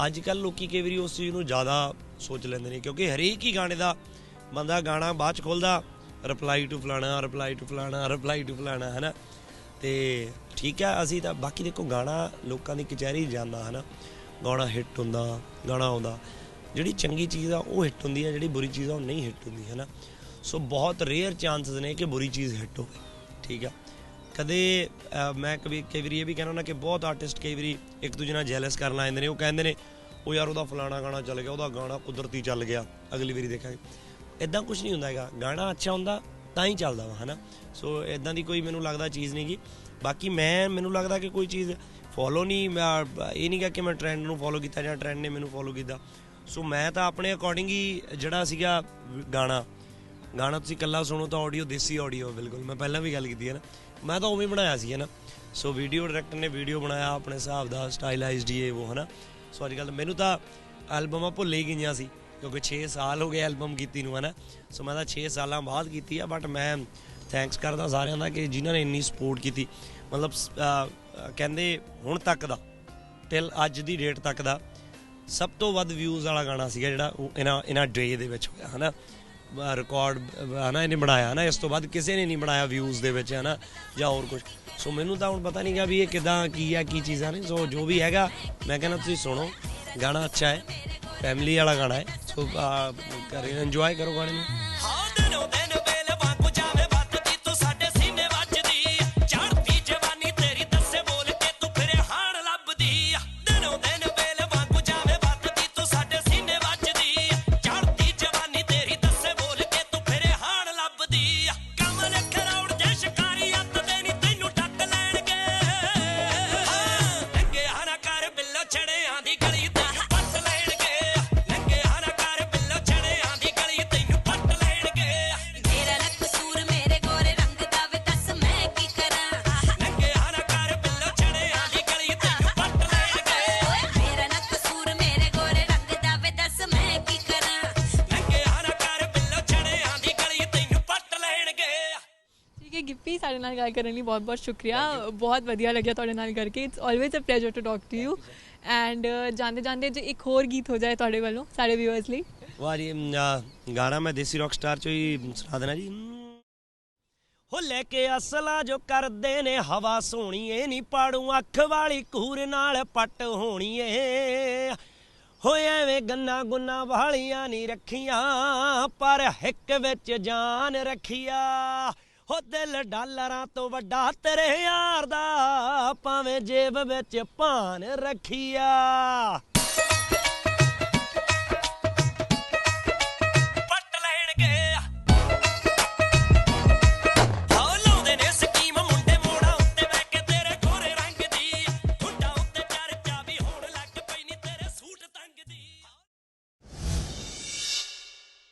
ਅੱਜ ਕੱਲ ਲੋਕੀ ਕਈ ਵਾਰੀ ਉਸ ਚੀਜ਼ ਨੂੰ ਜ਼ਿਆਦਾ ਸੋਚ ਲੈਂਦੇ ਨੇ ਕਿਉਂਕਿ ਹਰੇਕ ਹੀ ਗਾਣੇ ਦਾ ਬੰਦਾ ਗਾਣਾ ਬਾਅਦ ਚ ਖੋਲਦਾ ਰਿਪਲਾਈ ਟੂ ਫਲਾਣਾ ਰਿਪਲਾਈ ਟੂ ਫਲਾਣਾ ਰਿਪਲਾਈ ਟੂ ਫਲਾਣਾ ਹਨਾ? ਤੇ ਠੀਕ ਹੈ ਅਸੀਂ ਤਾਂ ਬਾਕੀ ਦੇਖੋ ਗਾਣਾ ਲੋਕਾਂ ਦੀ ਕਚਹਿਰੀ ਜਾਂਦਾ ਹਨਾ। ਗਾਣਾ ਹਿੱਟ ਹੁੰਦਾ ਗਾਣਾ ਆਉਂਦਾ। ਜਿਹੜੀ ਚੰਗੀ ਚੀਜ਼ ਆ ਉਹ ਹਿੱਟ ਹੁੰਦੀ ਆ ਜਿਹੜੀ ਬੁਰੀ ਚੀਜ਼ ਆ ਉਹ ਨਹੀਂ ਹਿੱਟ ਹੁੰਦੀ ਹੈ ਨਾ ਸੋ ਬਹੁਤ ਰੇਅਰ ਚਾਂਸਸ ਨੇ ਕਿ ਬੁਰੀ ਚੀਜ਼ ਹਿੱਟ ਹੋਵੇ ਠੀਕ ਆ। ਕਦੇ ਅਹ, ਮੈਂ ਕभी ਕਈ ਵਾਰੀ ਇਹ ਵੀ ਕਹਿਣਾ ਨਾ ਕਿ ਬਹੁਤ ਆਰਟਿਸਟ ਕਈ ਵਾਰੀ ਇੱਕ ਦੂਜੇ ਨਾਲ ਜੈਲਸ ਕਰਨ ਲੱਗ ਜਾਂਦੇ ਨੇ। ਉਹ ਕਹਿੰਦੇ ਨੇ ਉਹ ਯਾਰ ਉਹਦਾ ਫਲਾਣਾ ਗਾਣਾ ਚੱਲ ਗਿਆ ਉਹਦਾ ਗਾਣਾ ਕੁਦਰਤੀ ਚੱਲ ਗਿਆ ਅਗਲੀ ਵਾਰੀ ਦੇਖਾਂਗੇ। ਇਦਾਂ ਕੁਝ ਨਹੀਂ ਹੁੰਦਾ ਹੈਗਾ। ਗਾਣਾ ਅੱਛਾ ਹੁੰਦਾ ਤਾਂ ਹੀ ਚੱਲਦਾ ਵਾ ਹਨਾ। ਸੋ ਇਦਾਂ ਦੀ ਕੋਈ ਮੈਨੂੰ ਲੱਗਦਾ ਚੀਜ਼ ਨਹੀਂ ਗੀ। ਬਾਕੀ ਮੈਂ, ਮੈਨੂੰ ਲੱਗਦਾ ਕਿ ਕੋਈ ਚੀਜ਼ ਫੋਲੋ ਨਹੀਂ, ਮੈਂ, ਇਹ ਨਹੀਂ ਗਾ ਕਿ ਮੈਂ ਟ੍ਰੈਂਡ ਨੂੰ ਫੋਲੋ ਕੀਤਾ ਜਾਂ ਟ੍ਰੈਂਡ ਨੇ ਮੈਨੂੰ ਫੋਲੋ ਕੀਤਾ। ਸੋ ਮੈਂ ਤਾਂ ਆਪਣੇ ਅਕੋਰਡਿੰਗ ਹੀ ਜਿਹੜਾ ਸੀਗਾ ਗਾਣਾ ਗਾਣਾ ਤੁਸੀਂ ਇਕੱਲਾ ਸੁਣੋ ਤਾਂ ਆਡੀਓ ਦੇਸੀ ਆਡੀਓ ਬਿਲਕੁਲ, ਮੈਂ ਪਹਿਲਾਂ ਵੀ ਗੱਲ ਕੀਤੀ ਹੈ ਨਾ। ਮੈਂ ਤਾਂ ਉਵੇਂ ਹੀ ਬਣਾਇਆ ਸੀ, ਹੈ ਨਾ। ਸੋ ਵੀਡੀਓ ਡਾਇਰੈਕਟਰ ਨੇ ਵੀਡੀਓ ਬਣਾਇਆ ਆਪਣੇ ਹਿਸਾਬ ਦਾ ਸਟਾਈਲਾਈਜ਼ਡ ਇਹ ਉਹ, ਹੈ ਨਾ। ਸੋ ਅੱਜ ਕੱਲ ਮੈਨੂੰ ਤਾਂ ਐਲਬਮਾਂ ਭੁੱਲ ਹੀ ਗਈਆਂ ਸੀ, ਕਿਉਂਕਿ 6 ਸਾਲ ਹੋ ਗਏ ਐਲਬਮ ਕੀਤੀ ਨੂੰ, ਹੈ ਨਾ। ਸੋ ਮੈਂ ਤਾਂ 6 ਸਾਲਾਂ ਬਾਅਦ ਕੀਤੀ ਆ ਬਟ ਮੈਂ ਥੈਂਕਸ ਕਰਦਾ ਸਾਰਿਆਂ ਦਾ ਕਿ ਜਿਨ੍ਹਾਂ ਨੇ ਇੰਨੀ ਸਪੋਰਟ ਕੀਤੀ। ਮਤਲਬ ਕਹਿੰਦੇ ਹੁਣ ਤੱਕ ਦਾ ਟਿਲ ਅੱਜ ਦੀ ਡੇਟ ਤੱਕ ਦਾ ਸਭ ਤੋਂ ਵੱਧ ਵਿਊਜ਼ ਵਾਲਾ ਗਾਣਾ ਸੀਗਾ ਜਿਹੜਾ ਉਹ ਇਹਨਾਂ ਇਹਨਾਂ ਡੇ ਦੇ ਵਿੱਚ ਹੋਇਆ ਹਨਾ? ਰਿਕਾਰਡ ਹਨਾ ਇਹਨੇ ਬਣਾਇਆ ਹਨਾ? ਇਸ ਤੋਂ ਬਾਅਦ ਕਿਸੇ ਨੇ ਨਹੀਂ ਬਣਾਇਆ ਵਿਊਜ਼ ਦੇ ਵਿੱਚ ਹਨਾ? ਜਾਂ ਹੋਰ ਕੁਝ ਸੋ ਮੈਨੂੰ ਤਾਂ ਹੁਣ ਪਤਾ ਨਹੀਂ ਨਹੀਂਗਾ ਵੀ ਇਹ ਕਿਦਾਂ ਕੀ ਆ ਕੀ ਚੀਜ਼ਾਂ ਨੇ। ਸੋ ਜੋ ਵੀ ਹੈਗਾ ਮੈਂ ਕਹਿੰਦਾ ਤੁਸੀਂ ਸੁਣੋ ਗਾਣਾ ਅੱਛਾ ਹੈ ਫੈਮਿਲੀ ਵਾਲਾ ਗਾਣਾ ਹੈ। ਸੋ ਆ, ਕਰੇ ਇੰਜੋਏ ਕਰੋ ਗਾਣੇ ਨੂੰ। ਨਾਲ ਗੱਲ ਕਰਨ ਲਈ ਬਹੁਤ ਬਹੁਤ ਸ਼ੁਕਰੀਆ ਬਹੁਤ ਵਧੀਆ ਲੱਗਿਆ ਤੁਹਾਡੇ ਨਾਲ ਕਰਕੇ। It's always a pleasure to talk to you and ਜਾਂਦੇ ਜਾਂਦੇ ਜੇ ਇੱਕ ਹੋਰ ਗੀਤ ਹੋ ਜਾਏ ਤੁਹਾਡੇ ਵੱਲੋਂ ਸਾਡੇ ਵਿਊਅਰਸ ਲਈ। ਵਾਹ ਜੀ ਗਾਣਾ ਮੈਂ ਦੇਸੀ ਰੌਕ ਸਟਾਰ ਚੋਂ ਹੀ ਸੁਣਾ ਦੇਣਾ ਜੀ। ਹੋ ਲੈ ਕੇ ਅਸਲਾ ਜੋ ਕਰਦੇ ਨੇ ਹਵਾ ਸੋਹਣੀ ਏ ਨਹੀਂ ਪਾੜੂ ਅੱਖ ਵਾਲੀ ਕੂਰ ਨਾਲ ਪੱਟ ਹੋਣੀ ਏ ਹੋਏ ਐਵੇਂ ਗੰਨਾ ਗੁੰਨਾ ਵਾਲੀਆਂ ਨਹੀਂ ਰੱਖੀਆਂ ਪਰ ਹਿੱਕ ਵਿੱਚ ਜਾਨ ਰੱਖੀਆ। ਹੋ ਦਿਲ ਡਾਲਰਾਂ ਤੋਂ ਵੱਡਾ ਤੇਰੇ ਯਾਰ ਦਾ ਭਾਵੇਂ ਜੇਬ ਵਿੱਚ ਭਾਨ ਰੱਖੀਆ